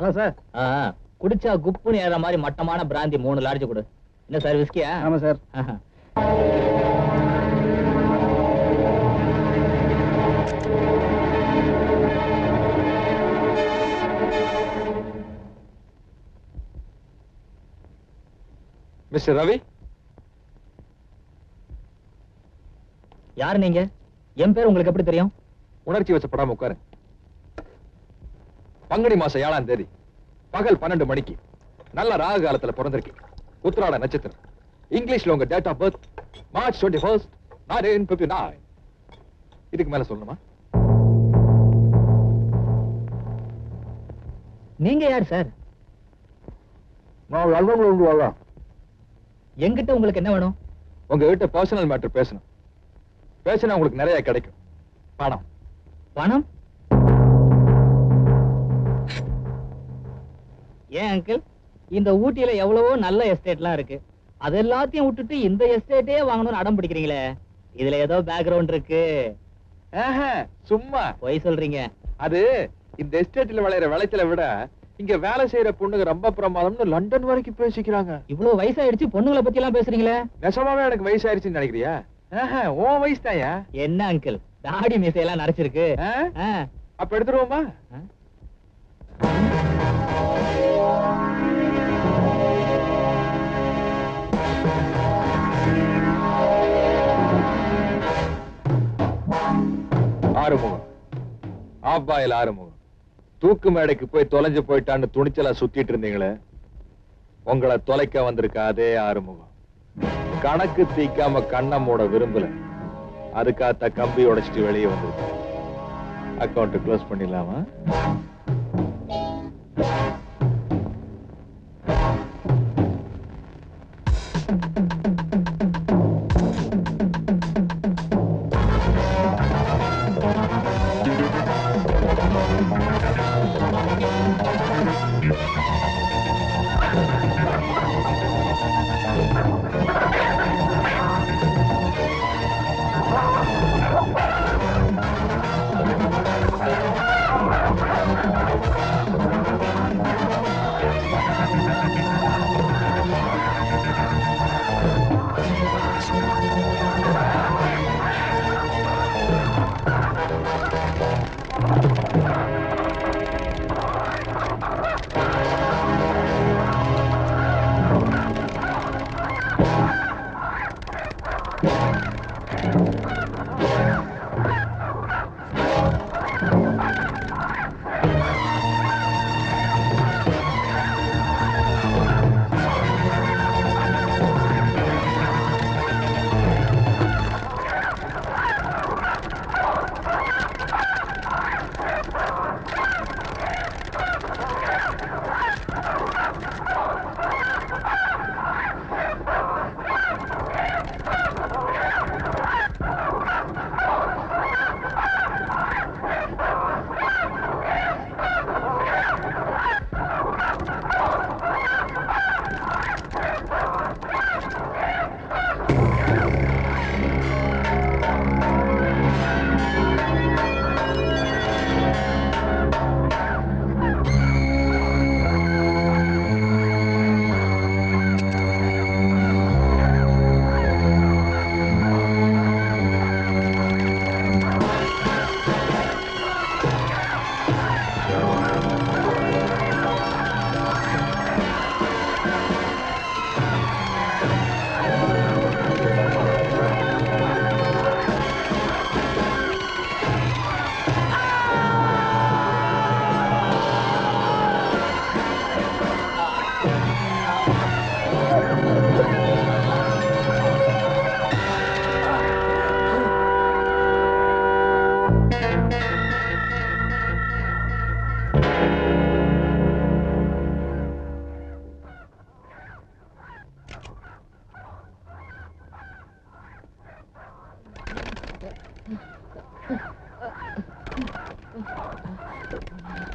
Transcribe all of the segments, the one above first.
Hello sir. ஆ, குடிச்சா குப்புன்னு ஏற மாதிரி மட்டமான பிராந்தி மூணு லார்ஜ் கொடு. என்ன சார் விஸ்கியா? ஆமா சார். ஆஹா. மிஸ்டர் ரவி? யார் நீங்க? என் பேர் உங்களுக்கு எப்படி தெரியும்? உணர்ச்சி வசப்படாம உட்காரு. பங்குனி மாசம் ஏழாம் தேதி. பகல் பன்னெண்டு மணிக்கு. நல்ல ராகு காலத்துல பிறந்திருக்கீங்க உத்திராட நட்சத்திரம். இங்கிலீஷ்ல உங்க date of birth March twenty first nineteen fifty nine இதுக்கு மேல சொல்லணுமா? நீங்க யார் சார் நான் லண்டன்ல வரலாம் என்கிட்ட உங்களுக்கு என்ன வேணும்? உங்ககிட்ட பர்சனல் மேட்டர் பேசணும். பேசினா உங்களுக்கு நிறைய கிடைக்கும். பணம். பணம்? ஏன் அங்கிள் இந்த ஊட்டியில எவ்வளவோ நல்ல எஸ்டேட்லாம் இருக்கு. அது எல்லாத்தையும் விட்டுட்டு இந்த எஸ்டேட்டே வாங்கணும்னு அடம் பிடிக்கிறீங்களே. இதுல ஏதோ பேக்ரவுண்ட் இருக்கு. சும்மா. பொய் சொல்றீங்க. அது இந்த எஸ்டேட்ல விளையிற விளைச்சலை விட இங்க வேலை செய்யற பொண்ணுங்க ரொம்ப பிரமாதம்னு லண்டன் வரைக்கும் பேசிக்கிறாங்க. இவ்வளவு வயசாயிடுச்சு பொண்ணுங்களை பத்தி எல்லாம் பேசுறீங்களே? நெசமாவே எனக்கு வயசாயிருச்சுன்னு நினைக்கிறியா? உன் வயசு தாயா என்ன அங்கிள் தாடி மீசையெல்லாம் நரைச்சிருக்கு. அப்ப எடுத்துருவோமா? ஆறுமுகம். ஆப்பாயில் ஆறுமுகம். தூக்கு மேடைக்கு போய் தொலைஞ்சு போயிட்டான்னு துணிச்சலா சுத்திட்டு இருந்தீங்களே? உங்களை தொலைக்க வந்திருக்க அதே ஆறுமுகம். கணக்கு தீக்காம கண்ணை மூட விரும்பல. அதுக்காத்த கம்பி உடைச்சிட்டு வெளியே வந்திருக்கு அக்கௌண்ட் க்ளோஸ் பண்ணிடலாமா?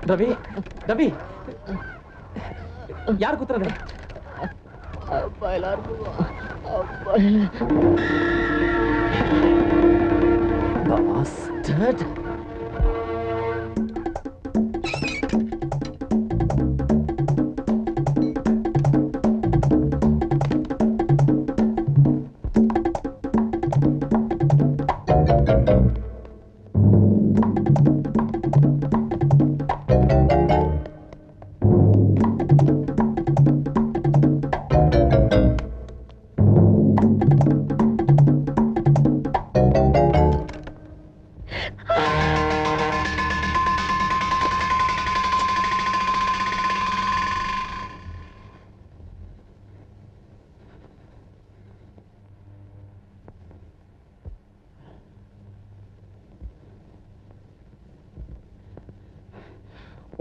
ரவி ரவி யார் குத்துறது Bastard.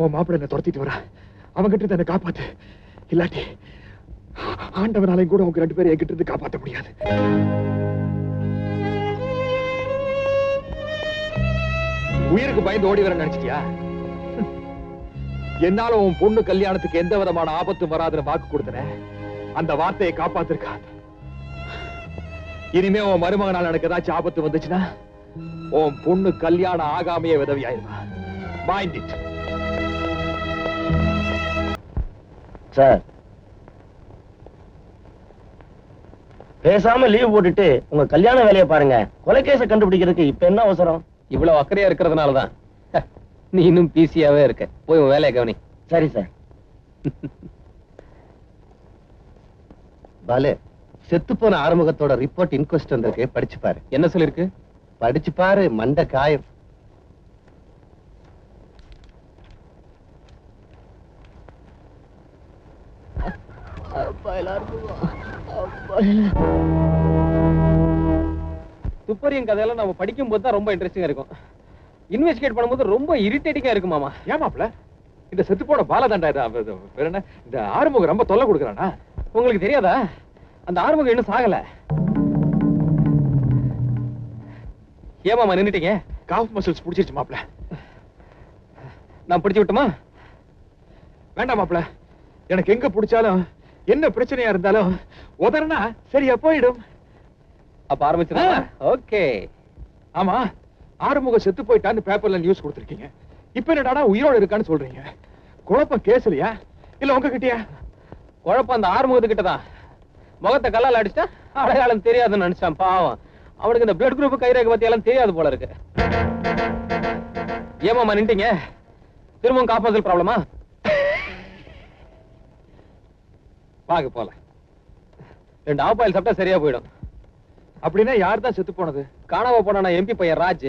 உன் மாப்பிள்ளை என்ன துரத்திட்டு வரா. அவங்கிட்ட இருந்து என்னை காப்பாத்து. இல்லாட்டி ஆண்டவனாலையும் கூட உங்க ரெண்டு பேரும் என்கிட்ட இருந்து காப்பாத்த முடியாது. உயிருக்கு பயந்து ஓடி வர நினைச்சிட்டியா? என்னால உன் பொண்ணு கல்யாணத்துக்கு எந்த விதமான ஆபத்தும் வராதுன்னு வாக்கு கொடுத்தன. அந்த வார்த்தையை காப்பாத்திருக்காது இனிமே உன் மருமகனால எனக்கு ஏதாச்சும் ஆபத்து வந்துச்சுன்னா உன் பொண்ணு கல்யாணம் ஆகாமையே விதவி ஆயிருவா மைண்ட் இட் சார். பேசாம லீவ் போட்டுட்டு உங்க கல்யாண வேலையை பாருங்க. கொலைகேச கண்டுபிடிக்கிறதுக்கு இப்ப என்ன அவசரம்? இவ்வளவு அக்கறையா இருக்கிறதுனால தான் நீ இன்னும் பிசியாவே இருக்க. போய் உன் வேலையை கவனி. சரி சார். பாலு செத்து போன ஆறுமுகத்தோட ரிப்போர்ட் இன்கொஸ்ட் வந்திருக்கு. படிச்சு பாரு. என்ன சொல்லிருக்கு? படிச்சு பாரு மண்ட காயம். துப்பறியும் கதையெல்லாம் நம்ம படிக்கும் போது தான் ரொம்ப இன்ட்ரெஸ்டிங்கா இருக்கும். இன்வெஸ்டிகேட் பண்ணும்போது ரொம்ப இரிட்டேட்டிங்கா இருக்கு மாமா. ஏமாப்ல இந்த செத்து போன பாலதண்டா என்ன? இந்த ஆறுமுகம் ரொம்ப தொல்லை கொடுக்குறானா? உங்களுக்கு தெரியாதா? அந்த ஆறுமுகம் இன்னும் சாகல. ஏமாமா நின்னுட்டீங்க? காஃப் மசில்ஸ் புடிச்சிருச்சு மாப்ள நான் பிடிச்சு விட்டுமா? வேண்டாம் மாப்ள எனக்கு எங்க பிடிச்சாலும் என்ன பிரச்சனையா இருந்தாலும் உதறனா சரியா போயிடும். அப்ப ஆரம்பிச்சிடலாம். ஓகே. ஆமா ஆறுமுகம் செத்து போயிட்டான்னு பேப்பர்ல நியூஸ் கொடுத்திருக்கீங்க. இப்ப என்னடானா உயிரோட இருக்கான்னு சொல்றீங்க. குழப்பம் கேசலையா இல்ல உங்ககிட்டயா? குழப்பம் அந்த ஆறுமுகத்துக்கிட்ட தான் முகத்தை கல்லால் அடிச்சா அடையாளம் தெரியாதுன்னு நினைச்சான் பாவம். அவனுக்கு இந்த பிளட் குரூப் கைரேகை பத்தி எல்லாம் தெரியாது போல இருக்கு. ஏமாமா நின்ட்டீங்க? திரும்பவும் காப்பாசல் ப்ராப்ளமா வாங்க போல ரெண்டு ஆப்பாயில் சாப்பிட்டா சரியா போயிடும். அப்படின்னா யார் தான் செத்து போனது? காணாம போனா எம்பி பையன் ராஜ்.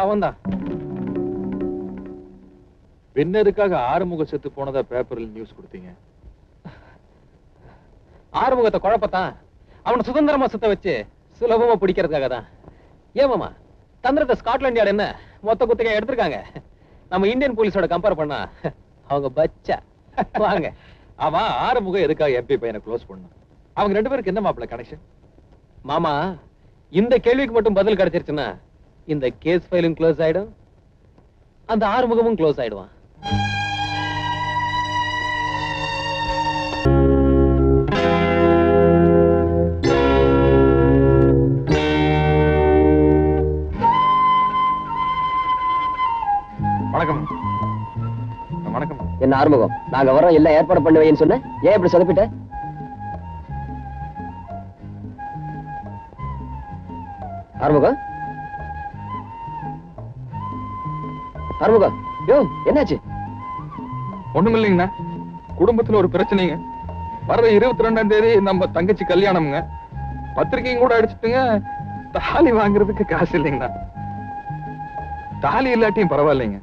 அவன் தான். பின்னதுக்காக ஆறுமுக செத்து போனதா பேப்பரில் நியூஸ் கொடுத்தீங்க. ஆறுமுகத்தை குழப்பத்தான். அவனை சுதந்திரமா சுத்த வச்சு சுலபமா பிடிக்கிறதுக்காக தான். ஏமாமா தந்திரத்தை ஸ்காட்லாண்ட் யார்டு என்ன? மொத்த குத்தகை எடுத்திருக்காங்க. நம்ம இந்தியன் போலீஸோட கம்பேர் பண்ணா அவங்க பச்சா. வாங்க. அவன் ஆறுமுகம் எதுக்காக எம்பி பையனை க்ளோஸ் பண்ணும் அவங்க ரெண்டு பேருக்கு என்ன மாப்பிள கனெக்ஷன் மாமா இந்த கேள்விக்கு மட்டும் பதில் கிடைச்சிருச்சுன்னா இந்த கேஸ் ஃபைலும் க்ளோஸ் ஆயிடும் அந்த ஆறுமுகமும் க்ளோஸ் ஆயிடுவான். ஆறுமுகம். நாங்க வரோம் எல்லாம் ஏற்பாடு பண்ணுவேன்னு சொன்ன. ஏன் இப்படி சொதப்பிட்ட? ஆறுமுகம்? ஆறுமுகம் யோ என்னாச்சு? ஒண்ணும் இல்லைங்கண்ணா குடும்பத்துல ஒரு பிரச்சனைங்க. வர்ற இருபத்தி ரெண்டாம் தேதி நம்ம தங்கச்சி கல்யாணம்ங்க. பத்திரிக்கையும் கூட அடிச்சுட்டுங்க தாலி வாங்குறதுக்கு காசு இல்லைங்கண்ணா. தாலி இல்லாட்டியும் பரவாயில்லைங்க.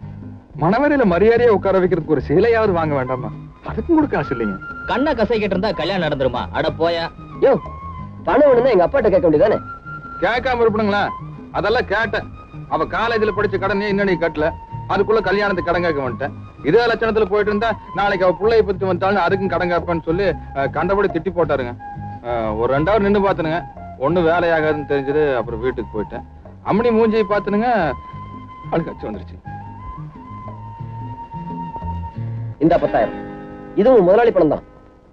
மணவரையில மரியாதையா உட்கார வைக்கிறதுக்கு ஒரு சிலையாவது வாங்க வேண்டாமா? அதுக்கும் கூட காசு இல்லைங்க. கண்ணை கசைக்கிட்டு இருந்தா கல்யாணம் நடந்துருமா? அட போயா. யோ பணம் வேணும்னா எங்க அப்பாட்ட கேட்க வேண்டியதானே கேட்காம இருப்பணுங்களா அதெல்லாம் கேட்டேன். அவ காலேஜ்ல படிச்ச கடனே இன்னும் நீ கட்டல? அதுக்குள்ள கல்யாணத்துக்கு கடன் கேட்க வந்துட்டேன். இதே லட்சணத்துல போயிட்டு இருந்தா நாளைக்கு அவ பிள்ளைய பத்தி வந்தாலும் அதுக்கும் கடன் கேட்பேன்னு சொல்லி கண்டபடி திட்டி போட்டாருங்க. ஒரு ரெண்டாவது நின்னு பாத்துனுங்க. ஒண்ணு வேலையாகாதுன்னு தெரிஞ்சது அப்புறம் வீட்டுக்கு போயிட்டேன். அம்மனி மூஞ்சியை பாத்துனுங்க அழுக்காச்சு வந்துருச்சு. இந்த பத்தாயிரம். இதுவும் முதலாளி பணம் தான்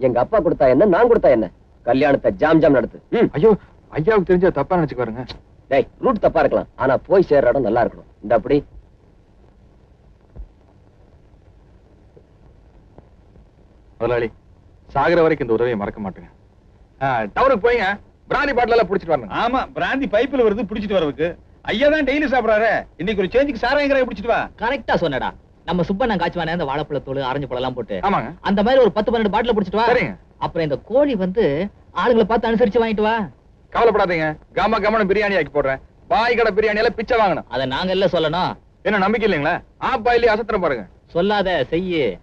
எங்க அப்பா கொடுத்தா என்ன நான் கொடுத்தா என்ன? கல்யாணத்தை ஜாம் ஜாம் நடத்து. ஐயோ ஐயாவுக்கு தெரிஞ்சா தப்பா நினைச்சுக்குவாருங்க டேய் ரூட் தப்பா இருக்கலாம். ஆனா போய் சேர்ற இடம் நல்லா இருக்கணும். இந்த அப்படி. முதலாளி சாகுற வரைக்கும் இந்த உதவியை மறக்க மாட்டேங்க. டவுனுக்கு போய்ங்க. பிராணி பாட்டில பிடிச்சிட்டு வரணும் ஆமா பிராந்தி பைப்ல வருது புடிச்சிட்டு வரதுக்கு ஐயா தான் டெய்லி சாப்பிடுறாரு. இன்னைக்கு ஒரு சேஞ்சுக்கு சாராயங்கிற பிடிச்சிட்டு வா. கரெக்டா சொன்னடா. நம்ம சுப்பண்ணன் காய்ச்சுவானே அந்த வாழைப்பழத்தோடு ஆரஞ்சு பழம் எல்லாம் போட்டு. ஆமாங்க. அந்த மாதிரி ஒரு பத்து பன்னெண்டு பாட்டில புடிச்சிட்டு வா. அப்புறம் இந்த கோழி வந்து ஆளுங்களை பார்த்து அனுசரிச்சு வாங்கிட்டு வா. கவலைப்படாதீங்க. கம கமன பிரியாணி ஆக்கி போடுறேன். பாய் கடை பிரியாணி எல்லாம் பிச்சை வாங்கணும். அத நாங்க எல்லாம் சொல்லணும். என்ன நம்பிக்கை இல்லைங்களா? ஆ பாயிலே அசத்திரம் பாருங்க. சொல்லாத செய்யு.